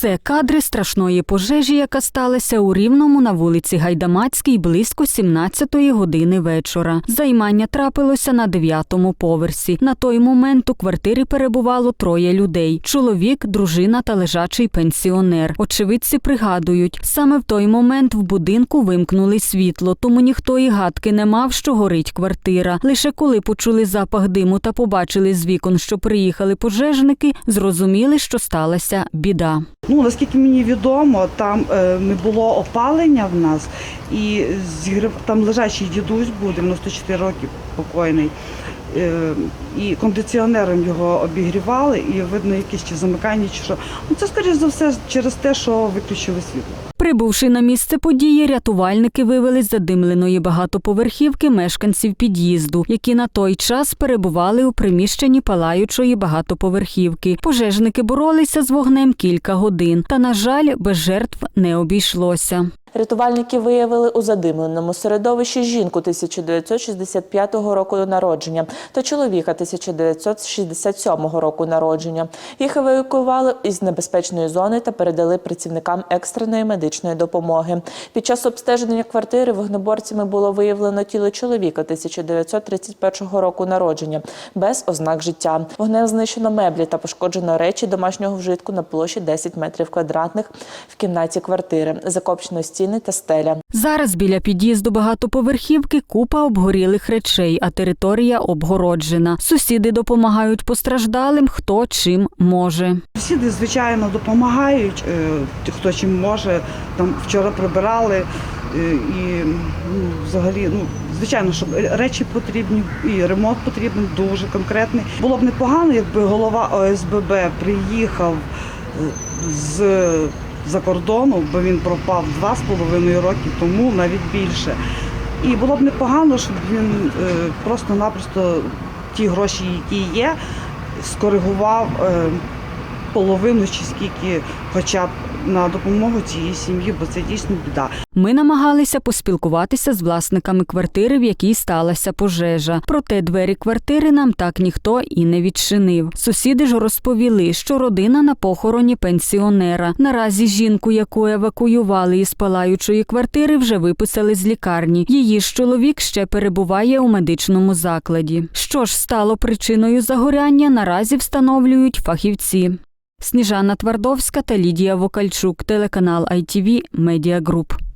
Це кадри страшної пожежі, яка сталася у Рівному на вулиці Гайдамацькій близько 17-ї години вечора. Займання трапилося на дев'ятому поверсі. На той момент у квартирі перебувало троє людей: чоловік, дружина та лежачий пенсіонер. Очевидці пригадують, саме в той момент в будинку вимкнули світло, тому ніхто і гадки не мав, що горить квартира. Лише коли почули запах диму та побачили з вікон, що приїхали пожежники, зрозуміли, що сталася біда. Ну, наскільки мені відомо, там е, не було опалення в нас, і там лежачий дідусь був 94 роки покойний. Е, і кондиціонером його обігрівали, і видно, якісь чи замикання, чи що. Ну це скоріш за все через те, що виключили світло. Прибувши на місце події, рятувальники вивели з задимленої багатоповерхівки мешканців під'їзду, які на той час перебували у приміщенні палаючої багатоповерхівки. Пожежники боролися з вогнем кілька годин, та, на жаль, без жертв не обійшлося. Рятувальники виявили у задимленому середовищі жінку 1965 року народження та чоловіка 1967 року народження. Їх евакуювали із небезпечної зони та передали працівникам екстреної медичної допомоги. Під час обстеження квартири вогнеборцями було виявлено тіло чоловіка 1931 року народження без ознак життя. Вогнем знищено меблі та пошкоджено речі домашнього вжитку на площі 10 метрів квадратних в кімнаті квартири. Закопчено стіни та стеля. Зараз біля під'їзду багатоповерхівки купа обгорілих речей, а територія обгороджена. Сусіди допомагають постраждалим, хто чим може. Сусіди, звичайно, допомагають, е, хто чим може. Там вчора прибирали е, і ну, взагалі, ну звичайно, щоб речі потрібні і ремонт потрібен дуже конкретний. Було б непогано, якби голова ОСББ приїхав е, з за кордону, бо він пропав два з половиною роки тому, навіть більше. І було б непогано, щоб він е, просто-напросто ті гроші, які є, скоригував е, половину чи скільки, хоча б на допомогу цієї сім'ї, бо це дійсно біда. Ми намагалися поспілкуватися з власниками квартири, в якій сталася пожежа. Проте двері квартири нам так ніхто і не відчинив. Сусіди ж розповіли, що родина на похороні пенсіонера. Наразі жінку, яку евакуювали із палаючої квартири, вже виписали з лікарні. Її ж чоловік ще перебуває у медичному закладі. Що ж стало причиною загоряння, наразі встановлюють фахівці. Сніжана Твардовська та Лідія Вокальчук, телеканал ITV Media Group.